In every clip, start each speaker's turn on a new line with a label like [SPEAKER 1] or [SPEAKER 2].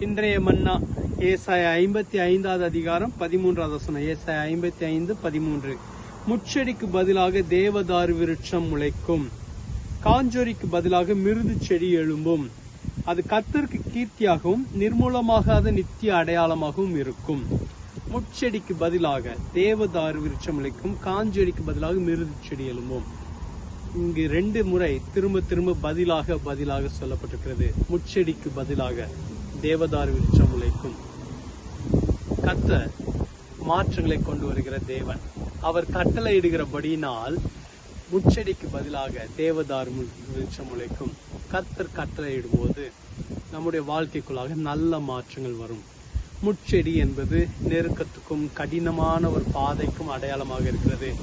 [SPEAKER 1] இன்றைய மன்னா ஏசாய ஐம்பத்தி ஐந்தாவது அதிகாரம் பதிமூன்றாவது வசனம். ஏசாய ஐம்பத்தி ஐந்து பதிமூன்று. முச்செடிக்கு பதிலாக தேவதாரு விருட்சம் முளைக்கும். காஞ்சொரிக்கு பதிலாக மிருது செடி எழும்பும். அது கத்தருக்கு கீர்த்தியாகவும் நிர்மூலமாகாத நித்திய அடையாளமாகவும் இருக்கும். முட்செடிக்கு பதிலாக தேவதாரு விருட்சம் முளைக்கும். காஞ்சொரிக்கு பதிலாக மிருது செடி எழும்பும். இங்கு ரெண்டு முறை திரும்ப திரும்ப பதிலாக பதிலாக சொல்லப்பட்டிருக்கிறது. முட்செடிக்கு பதிலாக. தேவதாரு விருட்சம் உழைக்கும் கத்த மாற்றங்களை கொண்டு வருகிற தேவன். அவர் கட்டளையிடுகிறபடியினால் முச்செடிக்கு பதிலாக தேவதார் மு- விருட்சம் கத்தர் கர்த்தர் கட்டளையிடும்போது நம்முடைய வாழ்க்கைக்குள்ளாக நல்ல மாற்றங்கள் வரும். முட்செடி என்பது நெருக்கத்துக்கும் கடினமான ஒரு பாதைக்கும் அடையாளமாக இருக்கிறது.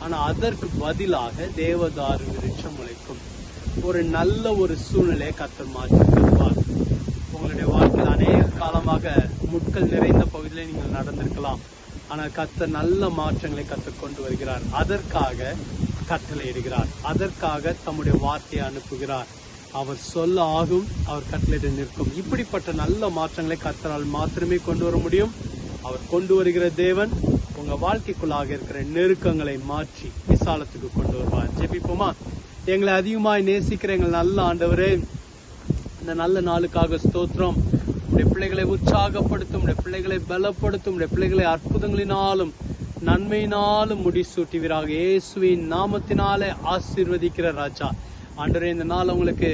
[SPEAKER 1] ஆனால் அதற்கு பதிலாக தேவதாரு விருட்சம் முளைக்கும் ஒரு நல்ல ஒரு சூழ்நிலையை கத்தர் மாற்றி தருவார் உங்களுடைய வாழ்க்கையில் அநேக காலமாக முட்கள் நிறைந்த நீங்கள் நடந்திருக்கலாம். ஆனால் கத்த நல்ல மாற்றங்களை கற்றுக்கொண்டு வருகிறார். அதற்காக கட்டளையிடுகிறார் அதற்காக தம்முடைய வார்த்தையை அனுப்புகிறார். அவர் சொல்ல ஆகும் அவர் கட்டளையிட நிற்கும். இப்படிப்பட்ட நல்ல மாற்றங்களை கத்தரால் மாத்திரமே கொண்டு வர முடியும். அவர் கொண்டு வருகிற தேவன் உங்க வாழ்க்கைக்குள்ளாக இருக்கிற நெருக்கங்களை மாற்றி விசாலத்துக்கு கொண்டு வருவார். ஜெபிப்போமா? எங்களை அதிகமாய் நேசிக்கிற எங்கள் நல்ல ஆண்டவரே இந்த நல்ல நாளுக்காக ஸ்தோத்திரம். உடைய பிள்ளைகளை உற்சாகப்படுத்தும் உடைய பிள்ளைகளை பலப்படுத்தும் உடைய பிள்ளைகளை அற்புதங்களினாலும் நன்மையினாலும் முடிசூட்டுவீராக. இயேசுவின் நாமத்தினாலே ஆசீர்வதிக்கிற ராஜா. ஆண்டரே இந்த நாள் உங்களுக்கு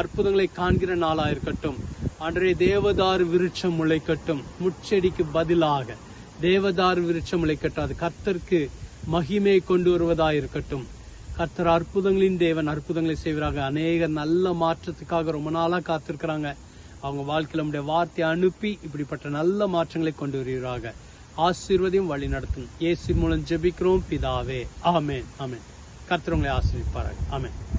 [SPEAKER 1] அற்புதங்களை காண்கிற நாளாக இருக்கட்டும். ஆண்டரே தேவதாரு விருட்சம் முளைக்கட்டும். முட்செடிக்கு பதிலாக தேவதாரு விருட்சம் முளைக்கட்டும் அது கர்த்தருக்கு மகிமை கொண்டு வருவதாக இருக்கட்டும். கர்த்தர் அற்புதங்களின் தேவன் அற்புதங்களை செய்வராக. அநேக நல்ல மாற்றத்துக்காக ரொம்ப நாளாக காத்திருக்கிறாங்க. அவங்க வாழ்க்கையில் நம்முடைய வார்த்தையை அனுப்பி இப்படிப்பட்ட நல்ல மாற்றங்களை கொண்டு வருகிறார்கள் ஆசீர்வதையும் வழி நடத்தும். ஏசி மூலம் ஜெபிக்கிறோம். பிதாவே. ஆமேன். ஆமேன். கர்த்தரவங்களை ஆசீர்விப்பார்கள்